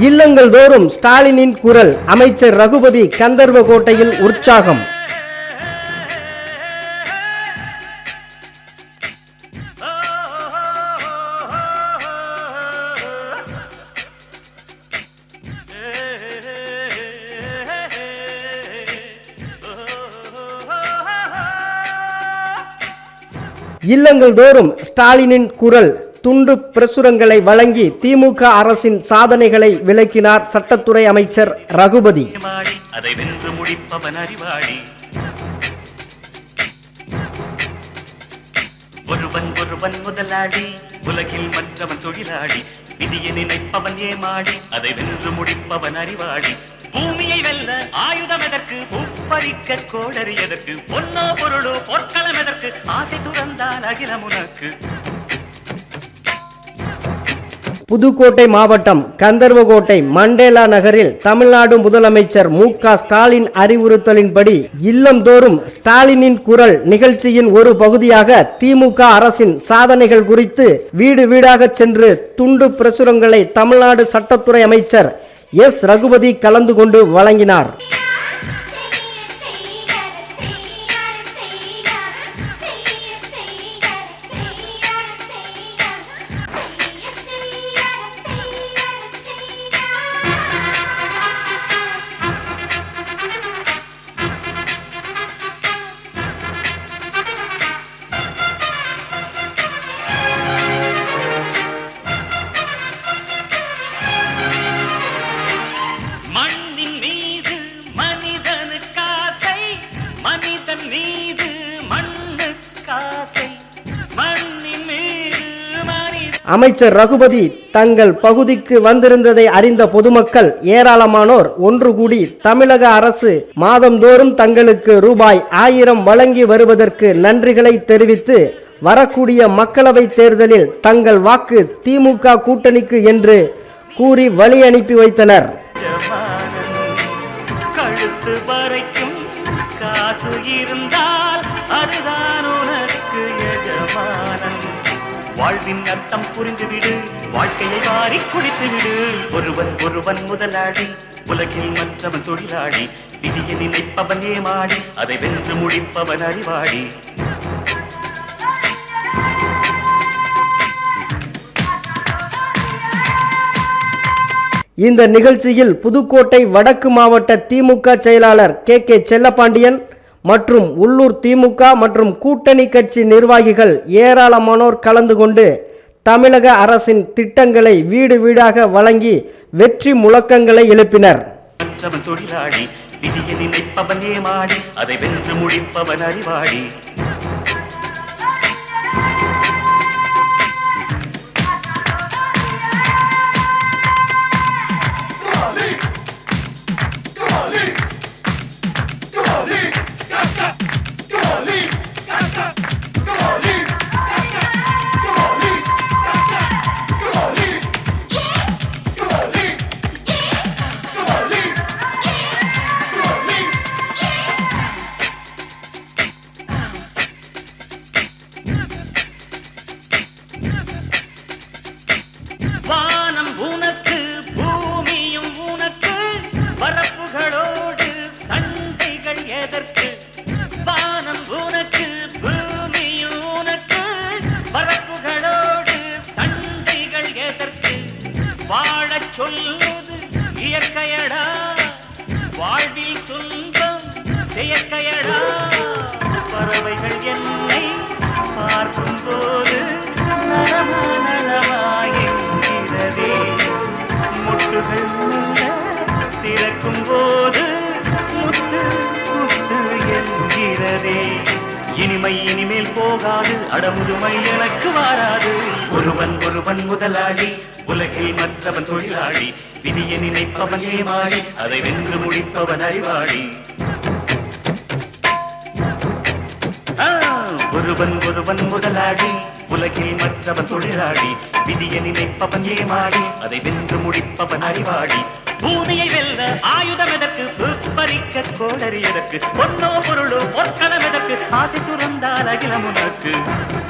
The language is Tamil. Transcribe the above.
இல்லங்கள் தோறும் ஸ்டாலினின் குரல் அமைச்சர் ரகுபதி கந்தர்வகோட்டையில் உற்சாகம். இல்லங்கள் தோறும் ஸ்டாலினின் குரல் துண்டு பிரசுரங்களை வழங்கி திமுக அரசின் சாதனைகளை விளக்கினார் சட்டத்துறை அமைச்சர் ரகுபதி. அதை வென்று முடிப்பவன் ஒருவன் ஒருவன் முதலாளி உலகில் மற்றவன் தொழிலாளி. விதியை நினைப்பவன் ஏமாடி அதை வென்று முடிப்பவன் அறிவாளி. பூமியை வெல்ல ஆயுதம் எதற்கு? உப்பரிக்க கோடறி எதற்கு? பொன்னோ பொருளோ பொற்களம் எதற்கு? ஆசை துறந்தால் அகிலம் உனக்கு. புதுக்கோட்டை மாவட்டம் கந்தர்வகோட்டை மண்டேலா நகரில் தமிழ்நாடு முதலமைச்சர் மு ஸ்டாலின் அறிவுறுத்தலின்படி இல்லந்தோறும் ஸ்டாலினின் குரல் நிகழ்ச்சியின் ஒரு பகுதியாக திமுக அரசின் சாதனைகள் குறித்து வீடு வீடாக சென்று துண்டு பிரசுரங்களை தமிழ்நாடு சட்டத்துறை அமைச்சர் எஸ். ரகுபதி கலந்து கொண்டு வழங்கினார். அமைச்சர் ரகுபதி தங்கள் பகுதிக்கு வந்திருந்ததை அறிந்த பொதுமக்கள் ஏராளமானோர் ஒன்று கூடி தமிழக அரசு மாதந்தோறும் தங்களுக்கு ரூபாய் ஆயிரம் வழங்கி வருவதற்கு நன்றிகளை தெரிவித்து வரக்கூடிய மக்களவைத் தேர்தலில் தங்கள் வாக்கு திமுக கூட்டணிக்கு என்று கூறி வழி அனுப்பி வைத்தனர். காசு இருந்தால் அதுதான் வாழ்வின் அர்த்தம் புரிந்துவிடு. வாழ்க்கையை வாரி குடித்துவிடு ஒருவன் ஒருவன் முதலாளி. உலகில் மற்றவன் தொழிலாளி. விதியை நினைப்பவன் ஏமாடி அதை வென்று முடிப்பவன் அறிவாடி இந்த நிகழ்ச்சியில் புதுக்கோட்டை வடக்கு மாவட்ட திமுக செயலாளர் கே கே செல்லப்பாண்டியன் மற்றும் உள்ளூர் திமுக மற்றும் கூட்டணி கட்சி நிர்வாகிகள் ஏராளமானோர் கலந்து கொண்டு தமிழக அரசின் திட்டங்களை வீடு வீடாக வழங்கி வெற்றி முழக்கங்களை எழுப்பினர். தொழிலாளி விதியை நினைப்பவன் ஏமாடி அதை வென்று முடிப்பவன் அறிவாளி. சொல்லுது இயற்கையடா. வாழ்வில் துன்பம் செயற்கையடா. பறவைகள் என்னை பார்க்கும் போது நலமா முட்டுகள் திறக்கும் போது முத்து முத்து என்கிறதே. இனிமை இனிமேல் போகாது அடமுதுமை எனக்கு வாராது. ஒருவன் ஒருவன் முதலாளி உலகில் மற்றவன் தொழிலாளி விதியை நினைப்பவன் ஏமாளி அதை வென்று முடிப்பவன் அறிவாளி. ஒருவன் ஒருவன் முதலாளி உலகில் மற்றவன் தொழிலாளி விதியை நினைப்பவன் ஏமாடி அதை வென்று முடிப்பவன் அறிவாடி பூமியை வெல்ல ஆயுதம் எதற்கு? பறிக்க கோடறி எதற்கு? பொன்னோ பொருளோ பொற்களம் ஆசை துறந்தால் அகிலம் உனக்கு.